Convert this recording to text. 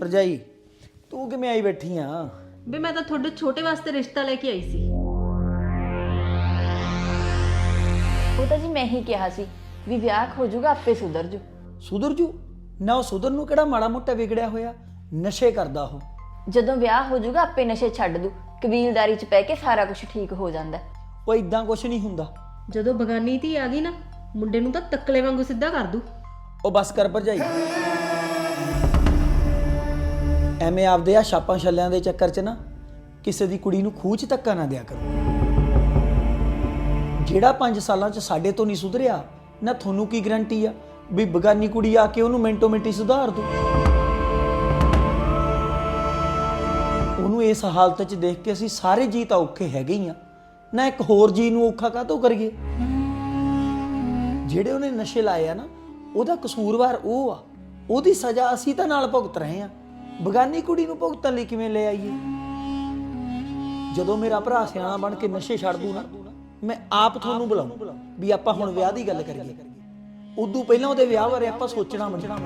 ਭਰਜਾਈ ਤੂੰ ਕਿਵੇਂ ਆਈ ਬੈਠੀ ਆ? ਵੀ ਮੈਂ ਤਾਂ ਤੁਹਾਡੇ ਛੋਟੇ ਵਾਸਤੇ ਰਿਸ਼ਤਾ ਲੈ ਕੇ ਆਈ ਸੀ। ਉਹ ਤਾਂ ਜੀ ਮੈਂ ਹੀ ਕਿਹਾ ਸੀ ਵੀ ਵਿਆਹ ਹੋ ਜਾਊਗਾ ਆਪੇ ਸੁਧਰ ਜੂ। ਸੁਧਰ ਜੂ? ਨਾ ਉਹ ਸੁਧਰ ਨੂੰ ਕਿਹੜਾ ਮਾੜਾ ਮੋਟਾ ਵਿਗੜਿਆ ਹੋਇਆ? ਨਸ਼ੇ ਕਰਦਾ ਉਹ। ਜਦੋਂ ਵਿਆਹ ਹੋ ਜਾਊਗਾ ਆਪੇ ਨਸ਼ੇ ਛੱਡ ਦੂ। ਕਬੀਲਦਾਰੀ 'ਚ ਪੈ ਕੇ ਸਾਰਾ ਕੁਝ ਠੀਕ ਹੋ ਜਾਂਦਾ। ਉਹ ਇਦਾਂ ਕੁਛ ਨਹੀਂ ਹੁੰਦਾ। ਜਦੋਂ ਬਗਾਨੀ ਧੀ ਆ ਗਈ ਨਾ ਮੁੰਡੇ ਨੂੰ ਤਾਂ ਤੱਕਲੇ ਵਾਂਗੂ ਸਿੱਧਾ ਕਰ ਦੂ। ਉਹ ਬਸ ਕਰ ਭਰਜਾਈ। ਐਵੇਂ ਆਪਦੇ ਆ ਛਾਪਾਂ ਛੱਲਿਆਂ ਦੇ ਚੱਕਰ 'ਚ ਨਾ ਕਿਸੇ ਦੀ ਕੁੜੀ ਨੂੰ ਖੂਹ 'ਚ ਧੱਕਾ ਨਾ ਦਿਆ ਕਰੋ। ਜਿਹੜਾ 5 ਸਾਲਾਂ 'ਚ ਸਾਡੇ ਤੋਂ ਨਹੀਂ ਸੁਧਰਿਆ, ਨਾ ਤੁਹਾਨੂੰ ਕੀ ਗਰੰਟੀ ਆ ਵੀ ਬਗਾਨੀ ਕੁੜੀ ਆ ਕੇ ਉਹਨੂੰ ਮਿੰਟੋ ਮਿੰਟੀ ਸੁਧਾਰ ਦੂ? ਉਹਨੂੰ ਇਸ ਹਾਲਤ 'ਚ ਦੇਖ ਕੇ ਅਸੀਂ ਸਾਰੇ ਜੀ ਤਾਂ ਔਖੇ ਹੈਗੇ ਹੀ ਆ। ਨਾ ਇੱਕ ਹੋਰ ਜੀ ਨੂੰ ਔਖਾ ਕਾਹਤੋਂ ਕਰੀਏ? ਜਿਹੜੇ ਉਹਨੇ ਨਸ਼ੇ ਲਾਏ ਆ ਨਾ, ਉਹਦਾ ਕਸੂਰਵਾਰ ਉਹ ਆ। ਉਹਦੀ ਸਜ਼ਾ ਅਸੀਂ ਤਾਂ ਨਾਲ ਭੁਗਤ ਰਹੇ ਆ। ਬਗਾਨੀ ਕੁੜੀ ਨੂੰ ਭੁਗਤਣ ਲਈ ਕਿਵੇਂ ਲੈ ਆਈਏ? ਜਦੋਂ ਮੇਰਾ ਭਰਾ ਸਿਆਣਾ ਬਣ ਕੇ ਨਸ਼ੇ ਛੱਡ ਦੂ ਨਾ, ਮੈਂ ਆਪ ਤੁਹਾਨੂੰ ਬੁਲਾਉਂ ਵੀ ਆਪਾਂ ਹੁਣ ਵਿਆਹ ਦੀ ਗੱਲ ਕਰੀਏ। ਉਦੋਂ ਪਹਿਲਾਂ ਉਹਦੇ ਵਿਆਹ ਬਾਰੇ ਆਪਾਂ ਸੋਚਣਾ ਮੰਨਣਾ